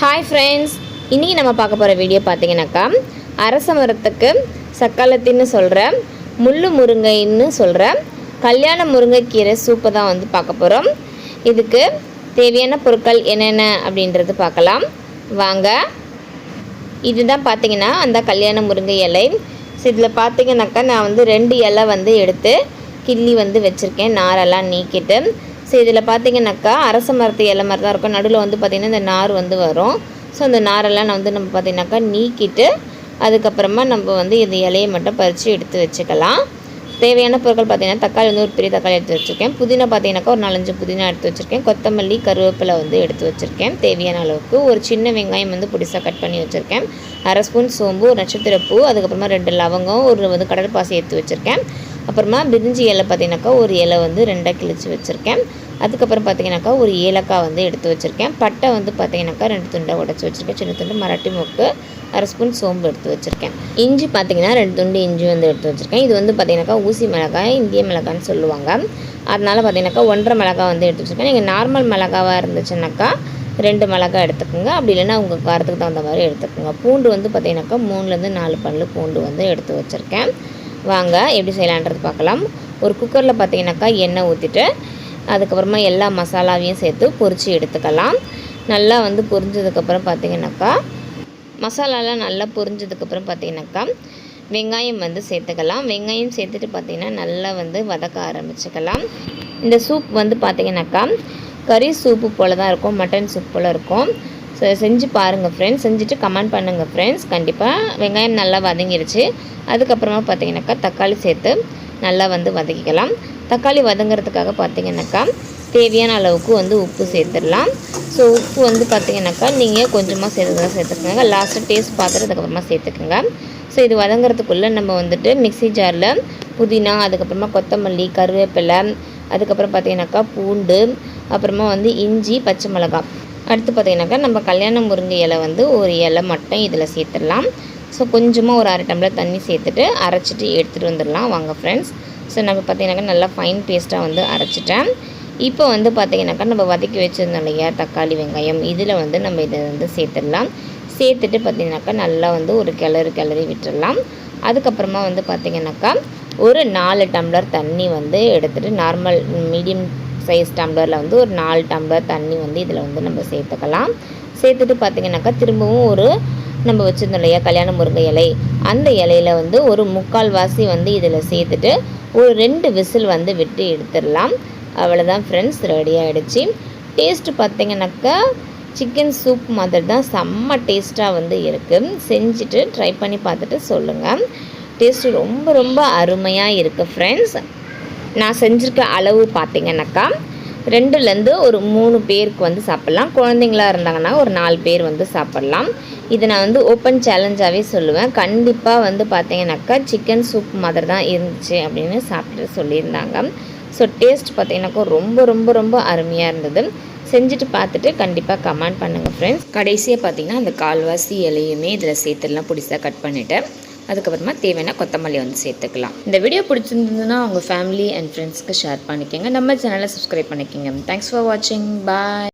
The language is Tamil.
ஹாய் ஃப்ரெண்ட்ஸ் இன்றைக்கி நம்ம பார்க்க போகிற வீடியோ பார்த்தீங்கன்னாக்கா அரச மரத்துக்கு சக்காலத்தின்னு சொல்கிற முள்ளு முருங்கைன்னு சொல்கிற கல்யாண முருங்கைக்கீரை சூப்பை தான் வந்து பார்க்க போகிறோம் இதுக்கு தேவையான பொருட்கள் என்னென்ன அப்படின்றது பார்க்கலாம். வாங்க. இதுதான் பார்த்தீங்கன்னா அந்த கல்யாண முருங்கை இலை. ஸோ இதில் பார்த்தீங்கன்னாக்கா நான் வந்து ரெண்டு இலை வந்து எடுத்து கிள்ளி வந்து வச்சுருக்கேன். நாரெல்லாம் நீக்கிட்டு. ஸோ இதில் பார்த்தீங்கன்னாக்கா அரச மரத்து இலை மாதிரி தான் இருக்கும். நடுவில் வந்து பார்த்திங்கன்னா இந்த நார் வந்து வரும். ஸோ அந்த நாரெல்லாம் நான் வந்து நம்ம பார்த்தீங்கன்னாக்கா நீக்கிட்டு அதுக்கப்புறமா நம்ம வந்து இந்த இலையை மட்டும் பறித்து எடுத்து வச்சுக்கலாம். தேவையான பொருட்கள் பார்த்தீங்கன்னா தக்காளி வந்து ஒரு பெரிய தக்காளி எடுத்து வச்சுருக்கேன். புதினா பார்த்தீங்கன்னாக்கா ஒரு நாலஞ்சு புதினா எடுத்து வச்சுருக்கேன். கொத்தமல்லி கருவேப்பிலை வந்து எடுத்து வச்சுருக்கேன். தேவையான அளவுக்கு ஒரு சின்ன வெங்காயம் வந்து புடிசாக கட் பண்ணி வச்சுருக்கேன். அரை ஸ்பூன் சோம்பு ஒரு நட்சத்திரப்பூ அதுக்கப்புறமா ரெண்டு லவங்கம் ஒரு வந்து கடற்பாசி எடுத்து வச்சுருக்கேன். அப்புறமா பிரிஞ்சி இலை பார்த்தீங்கன்னாக்கா ஒரு இலை வந்து ரெண்டாக கிழிச்சு வச்சுருக்கேன். அதுக்கப்புறம் பார்த்தீங்கன்னாக்கா ஒரு ஏலக்காய் வந்து எடுத்து வச்சுருக்கேன். பட்டை வந்து பார்த்தீங்கன்னாக்கா ரெண்டு துண்டை உடச்சி வச்சுருக்கேன். சின்ன துண்டு மராட்டி மொக்கு அரை ஸ்பூன் சோம்பு எடுத்து வச்சுருக்கேன். இஞ்சி பார்த்தீங்கன்னா ரெண்டு துண்டு இஞ்சி வந்து எடுத்து வச்சுருக்கேன். இது வந்து பார்த்தீங்கன்னாக்கா ஊசி மிளகாய் இந்திய மிளகான்னு சொல்லுவாங்க. அதனால் பார்த்தீங்கன்னாக்கா ஒன்றரை மிளகாய் வந்து எடுத்து வச்சுருக்கேன். நீங்கள் நார்மல் மிளகாவாக இருந்துச்சுன்னாக்கா ரெண்டு மிளகாய் எடுத்துக்கோங்க. அப்படி இல்லைன்னா உங்கள் காரத்துக்கு தகுந்த மாதிரி எடுத்துக்கோங்க. பூண்டு வந்து பார்த்தீங்கன்னாக்கா மூணுலேருந்து நாலு பல்லு பூண்டு வந்து எடுத்து வச்சுருக்கேன். வாங்க எப்படி செய்யலான்றது பார்க்கலாம். ஒரு குக்கரில் பார்த்தீங்கன்னாக்கா எண்ணெய் ஊற்றிட்டு அதுக்கப்புறமா எல்லா மசாலாவையும் சேர்த்து பொரித்து எடுத்துக்கலாம். நல்லா வந்து பொரிஞ்சதுக்கப்புறம் பார்த்தீங்கன்னாக்கா மசாலாலாம் நல்லா பொரிஞ்சதுக்கப்புறம் பார்த்தீங்கன்னாக்கா வெங்காயம் வந்து சேர்த்துக்கலாம். வெங்காயம் சேர்த்துட்டு பார்த்திங்கன்னா நல்லா வந்து வதக்க ஆரம்பிச்சுக்கலாம். இந்த சூப் வந்து பார்த்திங்கனாக்கா கறி சூப்பு போல் தான் இருக்கும் மட்டன் சூப் போல் இருக்கும். ஸோ செஞ்சு பாருங்கள் ஃப்ரெண்ட்ஸ் செஞ்சுட்டு கமெண்ட் பண்ணுங்கள் ஃப்ரெண்ட்ஸ் கண்டிப்பாக வெங்காயம் நல்லா வதங்கிருச்சு. அதுக்கப்புறமா பார்த்தீங்கன்னாக்கா தக்காளி சேர்த்து நல்லா வந்து வதக்கிக்கலாம். தக்காளி வதங்கிறதுக்காக பார்த்தீங்கன்னாக்கா தேவையான அளவுக்கு வந்து உப்பு சேர்த்துடலாம். ஸோ உப்பு வந்து பார்த்திங்கனாக்கா நீங்கள் கொஞ்சமாக சேர்த்து தான் சேர்த்துக்கோங்க. லாஸ்ட்டாக டேஸ்ட் பார்த்துட்டு அதுக்கப்புறமா சேர்த்துக்கோங்க. ஸோ இது வதங்கிறதுக்குள்ளே நம்ம வந்துட்டு மிக்ஸி ஜாரில் புதினா அதுக்கப்புறமா கொத்தமல்லி கருவேப்பிலை அதுக்கப்புறம் பார்த்தீங்கன்னாக்கா பூண்டு அப்புறமா வந்து இஞ்சி பச்சை மிளகாய். அடுத்து பார்த்தீங்கன்னாக்கா நம்ம கல்யாண முருங்கை இலை வந்து ஒரு இலை மட்டும் இதில் சேர்த்துடலாம். ஸோ கொஞ்சமாக ஒரு அரை டம்ளர் தண்ணி சேர்த்துட்டு அரைச்சிட்டு எடுத்துகிட்டு வந்துடலாம். வாங்க ஃப்ரெண்ட்ஸ் ஸோ நம்ம பார்த்தீங்கன்னாக்கா நல்லா ஃபைன் பேஸ்ட்டாக வந்து அரைச்சிட்டேன். இப்போ வந்து பார்த்தீங்கன்னாக்கா நம்ம வதக்கி வச்சுருந்தோம் இல்லையா தக்காளி வெங்காயம் இதில் வந்து நம்ம இதை வந்து சேர்த்துடலாம். சேர்த்துட்டு பார்த்தீங்கன்னாக்கா நல்லா வந்து ஒரு கிளறு கிளறி விட்டுடலாம். அதுக்கப்புறமா வந்து பார்த்திங்கனாக்கா ஒரு நாலு டம்ளர் தண்ணி வந்து எடுத்துகிட்டு நார்மல் மீடியம் சைஸ் டம்ளரில் வந்து ஒரு நாலு டம்ளர் தண்ணி வந்து இதில் வந்து நம்ம சேர்த்துக்கலாம். சேர்த்துட்டு பார்த்தீங்கன்னாக்கா திரும்பவும் ஒரு நம்ம வச்சுருந்தோம் இல்லையா கல்யாண முருங்கை இலை. அந்த இலையில வந்து ஒரு முக்கால் வாசி வந்து இதில் சேர்த்துட்டு ஒரு ரெண்டு விசில் வந்து விட்டு எடுத்துடலாம். அவ்வளோதான் ஃப்ரெண்ட்ஸ் ரெடி ஆகிடுச்சு டேஸ்ட்டு பார்த்திங்கனாக்கா சிக்கன் சூப் மாதிரி தான் செம்ம டேஸ்ட்டாக வந்து இருக்குது செஞ்சுட்டு ட்ரை பண்ணி பார்த்துட்டு சொல்லுங்கள் டேஸ்ட்டு ரொம்ப ரொம்ப அருமையாக இருக்குது ஃப்ரெண்ட்ஸ் நான் செஞ்சுருக்க அளவு பார்த்திங்கனாக்கா ரெண்டுலேருந்து ஒரு மூணு பேருக்கு வந்து சாப்பிட்லாம். குழந்தைங்களா இருந்தாங்கன்னா ஒரு நாலு பேர் வந்து சாப்பிட்லாம். இதை நான் வந்து ஓப்பன் சேலஞ்சாகவே சொல்லுவேன். கண்டிப்பாக வந்து பார்த்திங்கனாக்கா சிக்கன் சூப் மாதிரி தான் இருந்துச்சு அப்படின்னு சாப்பிட்டு சொல்லியிருந்தாங்க. ஸோ டேஸ்ட் பார்த்திங்கனாக்கா ரொம்ப ரொம்ப ரொம்ப அருமையாக இருந்தது. செஞ்சுட்டு பார்த்துட்டு கண்டிப்பாக கமெண்ட் பண்ணுங்கள் ஃப்ரெண்ட்ஸ் கடைசியாக பார்த்தீங்கன்னா அந்த கால்வாசி இலையுமே இதில் சேர்த்துலாம் பிடிச்சா கட் பண்ணிவிட்டு அதுக்கப்புறமா தேவையான கொத்தமல்லி வந்து சேர்த்துக்கலாம். இந்த வீடியோ பிடிச்சிருந்ததுன்னா உங்கள் ஃபேமிலி அண்ட் ஃப்ரெண்ட்ஸ்க்கு ஷேர் பண்ணிக்கோங்க. நம்ம சேனலை சப்ஸ்கிரைப் பண்ணிக்கோங்க. தேங்க்ஸ் ஃபார் வாட்சிங் பாய்